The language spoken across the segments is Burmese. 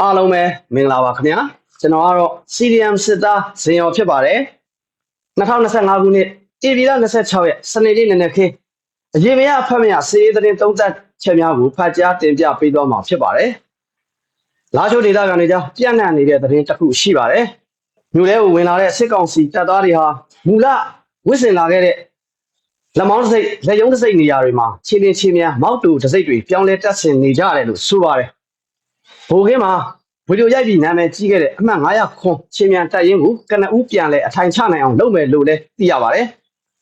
အားလုံးပဲမင်္ဂလာပါခင်ဗျာကျွန်တော်ကတော့ CDM စစ်သားဇင်ရော်ဖြစ်ပါတယ်2025ခုနှစ်ဧပြီလ26ရက်စနေနေ့နေ့နဲ့ခင်းအရေးမရအဖက်မရစီးရေးသတင်းသုံးသက်ချက်များကိုဖတ်ကြားတင်ပြပေးသွားမှာဖြစ်ပါတယ်လာချိုဒေတာကန်တွေကြောင့်ပြန့်နှံ့နေတဲ့သတင်းတစ်ခုရှိပါတယ်မြို့ထဲကိုဝင်လာတဲ့စစ်ကောင်စီတပ်သားတွေဟာမူလဝစ်စင်လာခဲ့တဲ့လက်မောင်းတစ်စိတ်လက်ယုံတစ်စိတ်နေရာတွေမှာခြေလင်းခြေများမောက်တူတစ်စိတ်တွေပြောင်းလဲတက်ဆင်နေကြတယ်လို့ဆိုပါတယ် ဘိုကင်းမှာဗီဒီယိုရိုက်ပြီးနာမည်ကြီးခဲ့တဲ့အမှတ်900ခွန်ချင်းမြန်တက်ရင်ကိုကနဦးပြန်လဲအထိုင်ချနိုင်အောင်လုပ်မယ်လို့လည်းသိရပါတယ်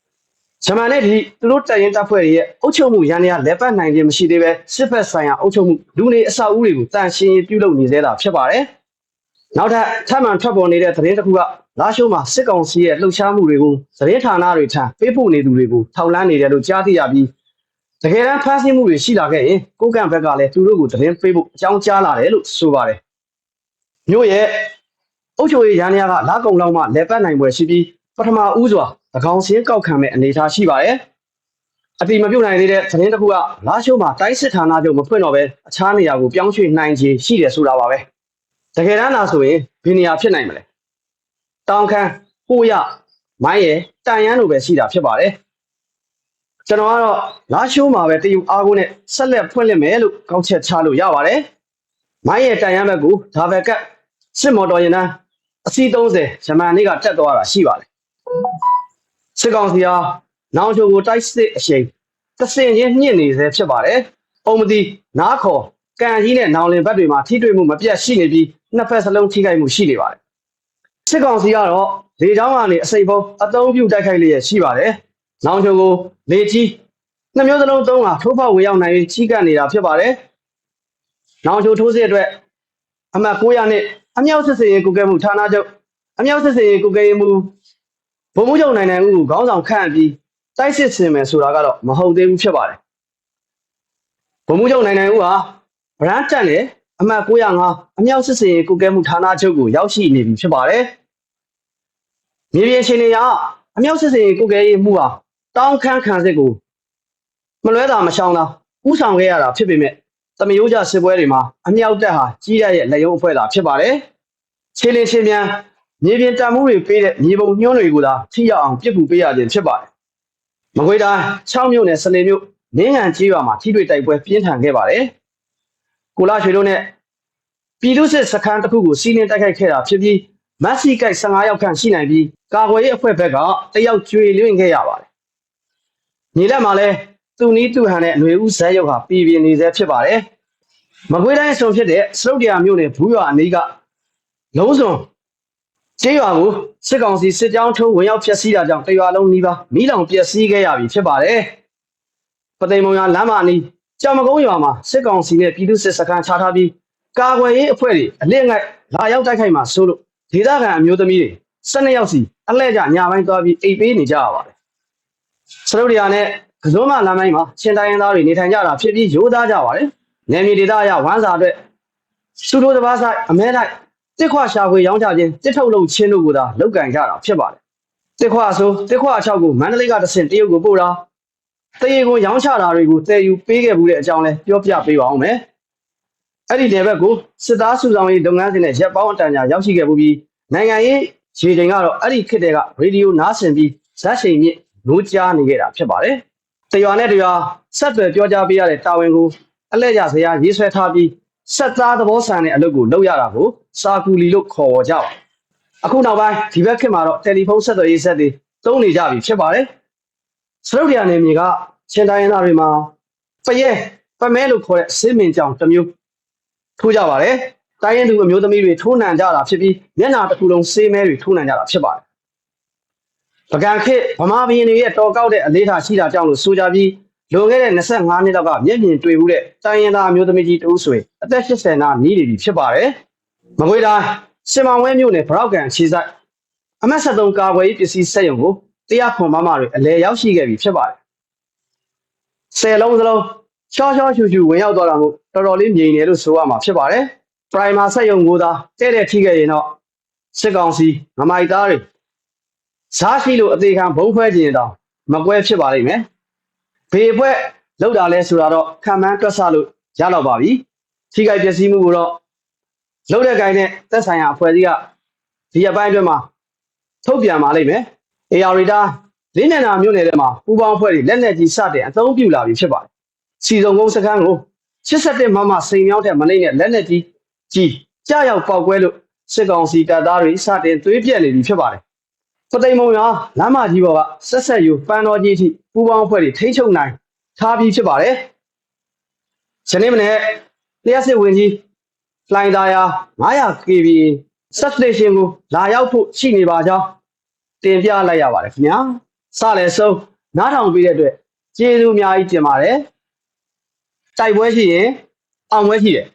။ဂျမန်နဲ့ဒီသူတို့တက်ရင်တပ်ဖွဲ့တွေရဲ့အုပ်ချုပ်မှုရန်ရာလက်ပတ်နိုင်ခြင်းမရှိသေးပဲစစ်ဖက်ဆိုင်ရာအုပ်ချုပ်မှုလူနေအဆောက်အဦတွေကိုတန်ရှင်းရေးပြုလုပ်နေသေးတာဖြစ်ပါတယ်။နောက်ထပ်ထပ်မံထွက်ပေါ်နေတဲ့သတင်းတစ်ခုကလာရှိုးမှာစစ်ကောင်စီရဲ့လှုပ်ရှားမှုတွေကိုသတင်းဌာနတွေထံပေးပို့နေသူတွေကိုထောက်လန်းနေတယ်လို့ကြားသိရပြီး တကယ်တမ်းဖမ်းဆီးမှုတွေရှိလာခဲ့ရင်ကိုကန့်ဘက်ကလည်းသူတို့ကိုသတင်းပေးဖို့အကြောင်းကြားလာတယ်လို့ဆိုပါတယ်။မြို့ရဲ့အုပ်ချုပ်ရေးရန်ရာကလာကုံလောက်မှလဲပတ်နိုင်ပွဲရှိပြီးပထမဦးစွာ၎င်းစင်းကောက်ခံမဲ့အနေအထားရှိပါတယ်။အတိမပြုတ်နိုင်သေးတဲ့သတင်းတစ်ခုကလာရှိုးမှာတိုင်းစစ်ဌာနချုပ်မဖွင့်တော့ပဲအခြားနေရာကိုပြောင်းရွှေ့နိုင်ခြေရှိတယ်ဆိုတာပါပဲ။တကယ်တမ်းလားဆိုရင်ဘယ်နေရာဖြစ်နိုင်မလဲ။တောင်ခမ်းဟိုးရမိုင်းရယ်တန်ရန်လိုပဲရှိတာဖြစ်ပါတယ်။ ကျွန်တော်ကတော့လာရှိုးမှာပဲတယူအားကိုနဲ့ဆက်လက်ဖွင့်လှစ်မယ်လို့ကောက်ချက်ချလို့ရပါတယ်။မိုင်းရဲ့တန်ရမ်းဘက်ကိုဒါဘက်ကစစ်မော်တော်ယာဉ်တန်းအစီး30ဂျမန်နေ့ကတက်သွားတာရှိပါတယ်။စစ်ကောင်စီဟာနောင်ချိုကိုတိုက်စစ်အရှိန်တဆင်ချင်းညှင့်နေစေဖြစ်ပါတယ်။အုံမတိနားခေါ်ကန်ကြီးနဲ့နောင်လင်ဘက်တွေမှာထိတွေ့မှုမပြတ်ရှိနေပြီးနှစ်ဖက်စလုံးထိခိုက်မှုရှိနေပါတယ်။စစ်ကောင်စီကတော့လေကြောင်းကနေအစိပ်ဖုံးအသုံးပြုတိုက်ခိုက်လျက်ရှိပါတယ်။ နောင်ချိုကိုလေကြီးနှစ်မျိုးစလုံးသုံးတာထိုးဖောက်ဝင်ရောက်နိုင်ပြီးကြီးကပ်နေတာဖြစ်ပါတယ်။နောင်ချိုထိုးစစ်အတွက်အမှတ်900နဲ့အမြောက်စစ်စင်ရေးကုကဲမှုဌာနချုပ်အမြောက်စစ်စင်ရေးကုကဲမှုဗိုလ်မှူးချုပ်နိုင်နိုင်ဦးကိုခေါင်းဆောင်ခန့်အပ်ပြီးတိုက်စစ်ဆင်မယ်ဆိုတာကတော့မဟုတ်သေးဘူးဖြစ်ပါတယ်။ဗိုလ်မှူးချုပ်နိုင်နိုင်ဦးဟာဗရန်တက်နဲ့အမှတ်905အမြောက်စစ်စင်ရေးကုကဲမှုဌာနချုပ်ကိုရောက်ရှိနေပြီဖြစ်ပါတယ်။မြေပြင်ရှင်တွေကအမြောက်စစ်စင်ရေးကုကဲရေးမှုဟာ တောင်းခမ်းခံစစ်ကိုမလွဲတာမရှောင်တာဥဆောင်ခဲ့ရတာဖြစ်ပေမဲ့တမယိုးကြစစ်ပွဲတွေမှာအမြောက်တက်ဟာကြီးရရဲ့လက်ရုံးအဖွဲ့သာဖြစ်ပါတယ်။ခြေလင်းချင်းမြန်မြေပြင်တံမှုတွေပေးတဲ့မြေပုံညွှန်းတွေကိုသာထိရောက်အောင်ပြစ်ကူပေးရခြင်းဖြစ်ပါတယ်။မကွေးတိုင်း6မြို့နယ်စနေမြို့နင်းငံကြီးရွာမှာထိတွေ့တိုက်ပွဲပြင်းထန်ခဲ့ပါတယ်။ကိုလာရွှေတို့နဲ့ပြည်သူစစ်စခန်းတစ်ခုကိုစီးနင်းတိုက်ခိုက်ခဲ့တာဖြစ်ပြီးမက်ဆီကိုက်15ရောက်ခန့်ရှိနိုင်ပြီးကာကွယ်ရေးအဖွဲ့ဘက်ကတယောက်ကျွေလွင့်ခဲ့ရပါတယ်။ ညီလက်မှာလည်းသူနီးသူဟန်နဲ့ຫນွေဦးဇက်ရုပ်ဟာပြည်ပြင်းနေစေဖြစ်ပါတယ်။မကွေးတိုင်းအစွန်ဖြစ်တဲ့စလုတ်တရာမြို့နယ်ဘူးရွာအနီးကလုံးစုံကျေးရွာကိုစစ်ကောင်စီစစ်ကြောင်းထိုးဝင်ရောက်ဖျက်ဆီးတာကြောင့်တရွာလုံးနီးပါးမိလောင်ပျက်စီးခဲ့ရပြီဖြစ်ပါတယ်။ပသိမ်မုံရွာလမ်းမအနီးကြောင်မကုန်းရွာမှာစစ်ကောင်စီနဲ့ပြည်သူစစ်စခန်းချထားပြီးကာကွယ်ရေးအဖွဲ့တွေအလစ်ငိုက်လာရောက်တိုက်ခိုက်မှာဆိုလို့ဒေသခံအမျိုးသမီးတွေ12ယောက်စီအလှည့်ကျညပိုင်းသွားပြီးအိပ်ပေးနေကြရပါတယ်။ စရုပ်တရားနဲ့ကစုံးမလမ်းပိုင်းမှာချင်းတိုင်းရင်းသားတွေနေထိုင်ကြတာဖြစ်ပြီးရိုးသားကြပါတယ်။နယ်မြေဒေသအရဝမ်းစာအတွက်စုတို့တစ်ပါးဆိုင်အမဲတိုက်တစ်ခွရှာဖွေရောင်းချခြင်းတစ်ထုတ်လုပ်ခြင်းတို့ကိုသာလုပ်ကင်ကြတာဖြစ်ပါတယ်။တစ်ခွဆိုတစ်ခွ6ကိုမန္တလေးကတဆင့်တရုတ်ကိုပို့တာတရေကိုရောင်းချတာတွေကိုတည်ယူပေးခဲ့မှုတဲ့အကြောင်းလဲပြောပြပေးပါအောင်မယ်။အဲ့ဒီနယ်ဘက်ကိုစစ်သားစုဆောင်ရေးလုပ်ငန်းစဉ်နဲ့ရပ်ပေါင်းအတန်ကြာရောက်ရှိခဲ့မှုပြီးနိုင်ငံရေးခြေချိန်ကတော့အဲ့ဒီခေတ်တည်းကရေဒီယိုနားဆင်ပြီးဇက်ချိန်မြင့် နိုးကြားနေခဲ့တာဖြစ်ပါတယ်။တရွာနဲ့တရွာဆက်သွယ်ပြောကြားပေးရတဲ့တာဝန်ကိုအလဲ့ရစရာရေးဆွဲထားပြီးဆက်သားသဘောဆန်တဲ့အလုပ်ကိုလုပ်ရတာကိုစာကူလီလို့ခေါ်ဝေါ်ကြပါအခုနောက်ပိုင်းဒီဘက်ခေတ်မှာတော့တယ်လီဖုန်းဆက်သွယ်ရေးဆက်တွေသုံးနေကြပြီဖြစ်ပါတယ်။စရုပ်တရားနယ်မြေကချင်းတိုင်းရင်းသားတွေမှာဖရဲဖမဲလို့ခေါ်တဲ့စစ်မင်ကြောင်တစ်မျိုးထိုးကြပါတယ်။တိုင်းရင်းသူအမျိုးသမီးတွေထိုးနှံကြတာဖြစ်ပြီးမျက်နာတစ်ခုလုံးစေးမဲတွေထိုးနှံကြတာဖြစ်ပါတယ်။ ပကံခေတ်ဗမာဘီရင်တွေရဲ့တော်ကောက်တဲ့အလေးထားရှိတာကြောင့်လို့ဆိုကြပြီးလွန်ခဲ့တဲ့25နှစ်လောက်ကမျက်မြင်တွေ့မှုတဲ့တိုင်းရင်းသားအမျိုးသမီးကြီးတူဆိုရင်အသက်80နာနီးနေပြီဖြစ်ပါတယ်။မကွေးတိုင်းစင်မောင်ဝဲမြို့နယ်ဗရောက်ကန်ခြေဆိုင်အမတ်73ကာကွယ်ရေးပစ္စည်းစက်ရုံကိုတရားခွန်မမတွေအလဲရောက်ရှိခဲ့ပြီဖြစ်ပါတယ်။ဆယ်လုံးစလုံးချောချောချူချူဝင်ရောက်သွားတာမို့တော်တော်လေးမြင်နေလို့ဆိုရမှာဖြစ်ပါတယ်။ primer စက်ရုံကိုသာတဲ့တဲ့ထိခဲ့ရင်တော့စစ်ကောင်စီငမိုက်သားတွေ စားရှိလို့အသေးခံဘုံခွဲခြင်းတောင်မကွဲဖြစ်ပါလိမ့်မယ်။ဘေအဖွဲ့လောက်တာလဲဆိုတာတော့ခံမှန်းတွက်ဆလို့ရတော့ပါပြီ။ထိခိုက်ပျက်စီးမှုကိုတော့လှုပ်တဲ့ကိုင်းနဲ့သက်ဆိုင်ရာအဖွဲ့အစည်းကဒီအပိုင်းအတွင်းမှာထုတ်ပြန်ပါလိမ့်မယ်။ AR တာလေးနံနာမြို့နယ်ထဲမှာပူပေါင်းအဖွဲ့တွေလက်နက်ကြီးစတင်အသုံးပြုလာပြီဖြစ်ပါတယ်။စီစုံကုန်းစခန်းကို87မမစိန်မြောင်းတဲ့မနေ့နဲ့လက်နက်ကြီးကြီးကြားရောက်ပေါက်ကွဲလို့စစ်ကောင်စီတပ်သားတွေစတင်သွေးပြက်နေပြီဖြစ်ပါတယ်။ ဖသိမ်မုံရလမ်းမကြီးပေါ်ကဆက်ဆက်ယူပန်းတော်ကြီးအထိပူပေါင်းအဖွဲ့တွေထိန်းချုပ်နိုင်ထားပြီးဖြစ်ပါတယ်။ယနေ့မနေ့လျှက်စစ်ဝင်ကြီးဖလိုင်ဒါယာ 900 kV substation ကိုလာရောက်ဖို့ရှိနေပါကြောင်းတင်ပြလိုက်ရပါတယ်ခင်ဗျာ။စလည်းဆုံးနားထောင်ပြီးတဲ့အတွက်ကျေးဇူးအများကြီးတင်ပါတယ်။တိုက်ပွဲရှိရင်အောင်ပွဲရှိတယ်